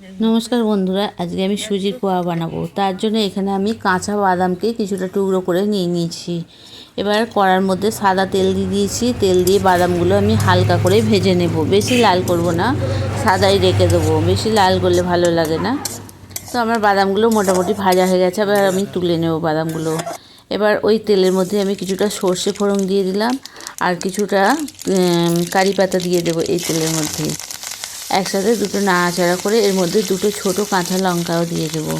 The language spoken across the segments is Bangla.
নমস্কার বন্ধুরা, আজকে আমি সুজির পোহা বানাবো। তার জন্য এখানে আমি কাঁচা বাদামকে কিছুটা টুকরো করে নিয়ে নিয়েছি। এবার কড়ার মধ্যে সাদা তেল দিয়ে দিয়েছি। তেল দিয়ে বাদামগুলো আমি হালকা করে ভেজে নেব। বেশি লাল করব না, সাদাই রেখে দেবো। বেশি লাল করলে ভালো লাগে না। তো আমার বাদামগুলো মোটামুটি ভাজা হয়ে গেছে, এবার আমি তুলে নেব বাদামগুলো। এবার ওই তেলের মধ্যে আমি কিছুটা সর্ষে ফোড়ন দিয়ে দিলাম, আর কিছুটা কারি পাতা দিয়ে দেবো এই তেলের মধ্যে। একসাথে দুটো নাড়াচাড়া করে এর মধ্যে দুটো ছোট কাঁচা লঙ্কাও দিয়ে দেবো।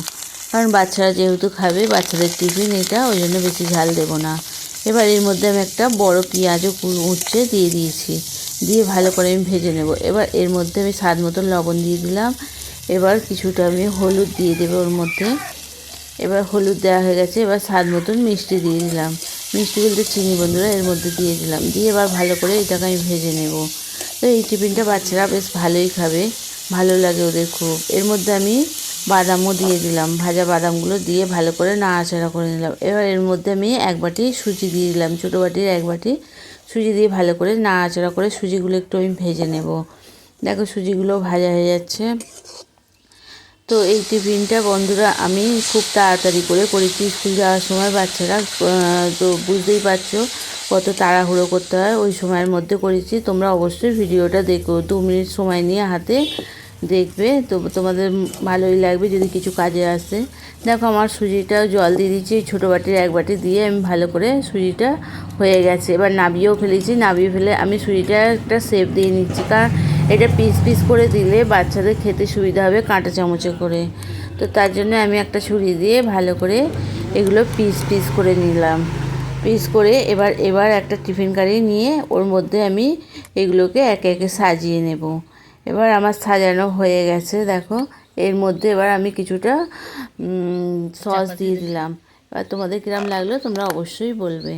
কারণ বাচ্চারা যেহেতু খাবে, বাচ্চাদের টিফিন এটা, ওই জন্য বেশি ঝাল দেবো না। এবার এর মধ্যে আমি একটা বড় পেঁয়াজও উচ্ছে দিয়ে দিয়েছি। দিয়ে ভালো করে আমি ভেজে নেব। এবার এর মধ্যে আমি স্বাদ মতো লবণ দিয়ে দিলাম। এবার কিছুটা আমি হলুদ দিয়ে দেবো ওর মধ্যে। এবার হলুদ দেওয়া হয়ে গেছে, এবার স্বাদ মতন মিষ্টি দিয়ে দিলাম। মিষ্টি বলতে চিনি বন্ধুরা, এর মধ্যে দিয়ে দিলাম। দিয়ে এবার ভালো করে এটাকে আমি ভেজে নেব। তো এই টিফিনটা বাচ্চারা বেশ ভালোই খাবে। ভালো লাগে ওদের খুব। এর মধ্যে আমি বাদামও দিয়ে দিলাম। ভাজা বাদামগুলো দিয়ে ভালো করে নাড়াচাড়া করে নিলাম। এবার এর মধ্যে আমি এক বাটি সুজি দিয়ে দিলাম। ছোটো বাটির এক বাটি সুজি দিয়ে ভালো করে নাড়াচাড়া করে সুজিগুলো একটু আমি ভেজে নেব। দেখো সুজিগুলো ভাজা হয়ে যাচ্ছে। তো এই টিফিনটা বন্ধুরা আমি খুব তাড়াতাড়ি করে করেছি। স্কুল যাওয়ার সময় বাচ্চারা তো বুঝতেই পারছ কত তাড়াহুড়ো করতে হয়, ওই সময়ের মধ্যে করেছি। তোমরা অবশ্যই ভিডিওটা দেখো, দু মিনিট সময় নিয়ে হাতে দেখবে। তো তোমাদের ভালোই লাগবে যদি কিছু কাজে আসে। দেখো আমার সুজিটা জল দিয়ে দিচ্ছি ছোটো বাটির এক বাটি দিয়ে আমি ভালো করে সুজিটা হয়ে গেছে। এবার নাবিয়েও ফেলেছি, নাবিয়ে ফেলে আমি সুজিটা একটা শেপ দিয়ে নিচ্ছি, কারণ এটা পিস পিস করে দিলে বাচ্চাদের খেতে সুবিধা হবে কাঁটা চামচে করে। তো তার জন্য আমি একটা ছুরি দিয়ে ভালো করে এগুলো পিস পিস করে নিলাম। পিস করে এবার এবার একটা টিফিন কারি নিয়ে ওর মধ্যে আমি এগুলোকে একে একে সাজিয়ে নেব। এবার আমার সাজানো হয়ে গেছে দেখো। এর মধ্যে এবার আমি কিছুটা সস দিয়ে দিলাম। এবার তোমাদের কিরম লাগল তোমরা অবশ্যই বলবে।